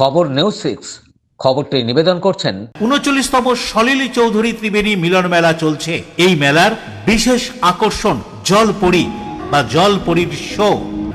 খবর news six. খবরটি নিবেদন করছেন উনচল্লিশতম সলিলি চৌধুরী ত্রিবেণী মিলন মেলা চলছে। এই মেলার বিশেষ আকর্ষণ জলপরি বা জলপরীর শো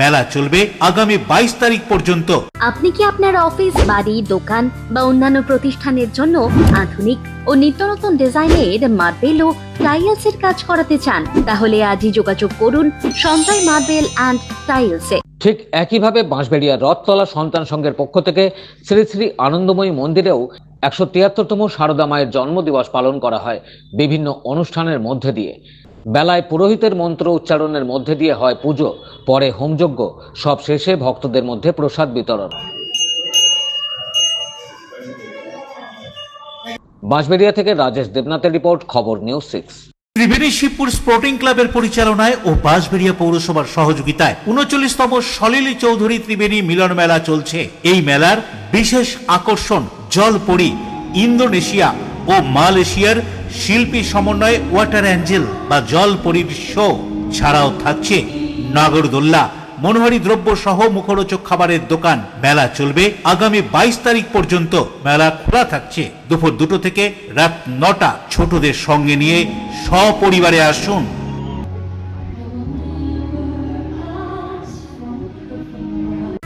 মেলা চলবে আগামী বাইশ তারিখ পর্যন্ত। আপনি কি আপনার অফিস বাড়ি দোকান বা অন্যান্য প্রতিষ্ঠানের জন্য আধুনিক ও নিত্য নতুন ডিজাইনের মার্বেল ও টাইলস এর কাজ করাতে চান? তাহলে আজই যোগাযোগ করুন সঞ্জয় মার্বেল অ্যান্ড টাইলসে। ঠিক একইভাবে বাঁশবেড়িয়া রথতলা সন্তান সংঘের পক্ষ থেকে শ্রী শ্রী আনন্দময়ী মন্দিরেও একশো তিয়াত্তরতম সারদা মায়ের জন্মদিবস পালন করা হয় বিভিন্ন অনুষ্ঠানের মধ্যে দিয়ে। বেলায় পুরোহিতের মন্ত্র উচ্চারণের মধ্যে দিয়ে হয় পুজো, পরে হোমযজ্ঞ, সব শেষে ভক্তদের মধ্যে প্রসাদ বিতরণ। বাঁশবেড়িয়া থেকে রাজেশ দেবনাথের রিপোর্ট, খবর news six. Tribeni Shibpur sporting ক্লাবের পরিচালনায় ও বাঁশবেড়িয়া পৌরসভার সহযোগিতায় উনচল্লিশতম সলিলী চৌধুরী ত্রিবেণী মিলন মেলা চলছে। এই মেলার বিশেষ আকর্ষণ জলপরি, ইন্দোনেশিয়া ও মালয়েশিয়ার শিল্পী সমন্বয়ে ওয়াটার অ্যাঞ্জেল বা জলপরির শো ছাড়াও থাকছে নাগরদোল্লা। মনোহারি দ্রব্য সহ মুখরোচক খাবারের দোকান, মেলা চলবে। আগামী বাইশ তারিখ পর্যন্ত মেলা খোলা থাকছে। দুপুর দুটো থেকে রাত নটা ছোটদের সঙ্গে নিয়ে সপরিবারে আসুন।